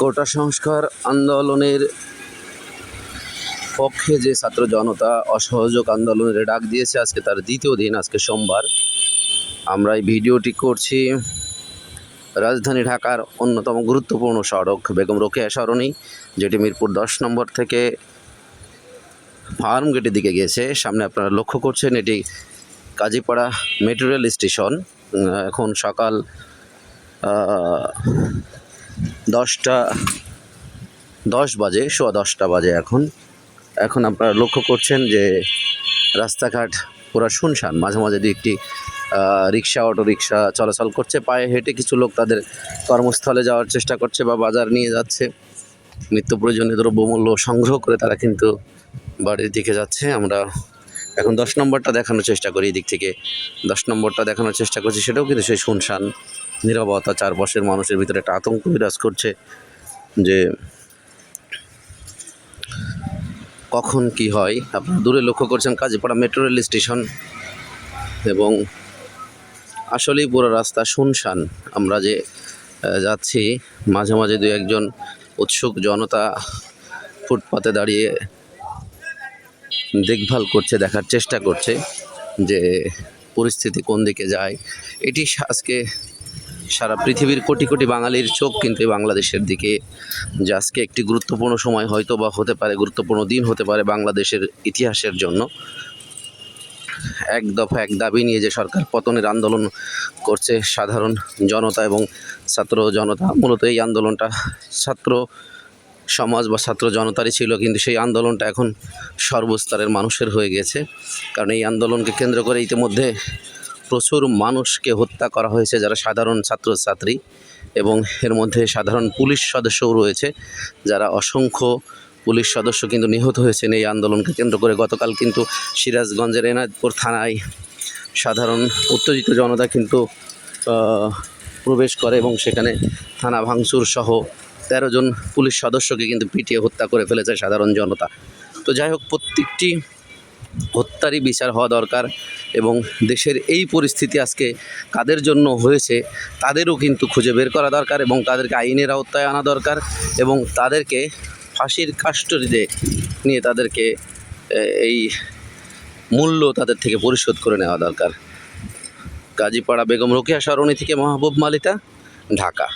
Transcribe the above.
কোটা সংস্কার আন্দোলনের পক্ষে যে ছাত্র জনতা অসহযোগ আন্দোলনের ডাক দিয়েছে, আজকে তার দ্বিতীয় দিন, আজকে সোমবার। আমরা এই ভিডিওটি করছি রাজধানী ঢাকার অন্যতম গুরুত্বপূর্ণ সড়ক, বেগম রোকেয়া সরণি, যেটি মিরপুর দশ নম্বর থেকে ফার্ম গেটের দিকে গিয়েছে। সামনে আপনারা লক্ষ্য করছেন, এটি কাজীপাড়া মেট্রো রেল স্টেশন এখন সকাল দশটা, দশ বাজে, সোয়া দশটা বাজে এখন। এখন আপনারা লক্ষ্য করছেন যে রাস্তাঘাট পুরো শুনশান। মাঝে মাঝে দু একটি রিক্সা অটো রিক্সা চলাচল করছে। পায়ে হেঁটে কিছু লোক তাদের কর্মস্থলে যাওয়ার চেষ্টা করছে বা বাজার নিয়ে যাচ্ছে। নিত্য প্রয়োজনীয় দ্রব্যমূল্য সংগ্রহ করে তারা কিন্তু বাড়ির দিকে যাচ্ছে। আমরা এখন দশ নম্বরটা দেখানোর চেষ্টা করি এদিক থেকে। দশ নম্বরটা দেখানোর চেষ্টা করছি, সেটাও কিন্তু সেই শুনশান, নিরবতা, চারপাশের মানুষের ভিতরে একটা আতঙ্ক বিরাজ করছে যে কখন কি হয়। আপনারা দূরে লক্ষ্য করছেন কাজীপাড়া মেট্রো রেল স্টেশন এবং আসলেই পুরো রাস্তা শুনশান। আমরা যে যাচ্ছি, মাঝে মাঝে দু একজন উৎসুক জনতা ফুটপাতে দাঁড়িয়ে দেখভাল করছে, দেখার চেষ্টা করছে যে পরিস্থিতি কোন দিকে যায়। এটি আজকে সারা পৃথিবীর কোটি কোটি বাঙালির চোখ কিন্তু বাংলাদেশের দিকে যে আজকে একটি গুরুত্বপূর্ণ সময় হয়তো বা হতে পারে, গুরুত্বপূর্ণ দিন হতে পারে বাংলাদেশের ইতিহাসের জন্য। এক দফা এক দাবি নিয়ে যে সরকার পতনের আন্দোলন করছে সাধারণ জনতা এবং ছাত্র জনতা, মূলত এই আন্দোলনটা ছাত্র সমাজ বা ছাত্র জনতারই ছিল, কিন্তু সেই আন্দোলনটা এখন সর্বস্তরের মানুষের হয়ে গেছে। কারণ এই আন্দোলনকে কেন্দ্র করে ইতিমধ্যে প্রচুর মানুষকে হত্যা করা হয়েছে, যারা সাধারণ ছাত্রছাত্রী এবং এর মধ্যে সাধারণ পুলিশ সদস্যও রয়েছে, যারা অসংখ্য পুলিশ সদস্য কিন্তু নিহত হয়েছেন এই আন্দোলনকে কেন্দ্র করে। গতকাল কিন্তু সিরাজগঞ্জের এনায়তপুর থানায় সাধারণ উত্তেজিত জনতা কিন্তু প্রবেশ করে এবং সেখানে থানা ভাঙচুর সহ তেরো জন পুলিশ সদস্যকে কিন্তু পিটিয়ে হত্যা করে ফেলেছে সাধারণ জনতা। তো যাই হোক, প্রত্যেকটি হত্যারই বিচার হওয়া দরকার এবং দেশের এই পরিস্থিতি আজকে কাদের জন্য হয়েছে তাদেরও কিন্তু খুঁজে বের করা দরকার এবং তাদেরকে আইনের আওতায় আনা দরকার এবং তাদেরকে ফাঁসির কাস্টডিতে নিয়ে তাদেরকে এই মূল্য তাদের থেকে পরিশোধ করে নেওয়া দরকার। গাজীপাড়া বেগম রোকেয়া সরণি থেকে মাহবুব মালিতা, ঢাকা।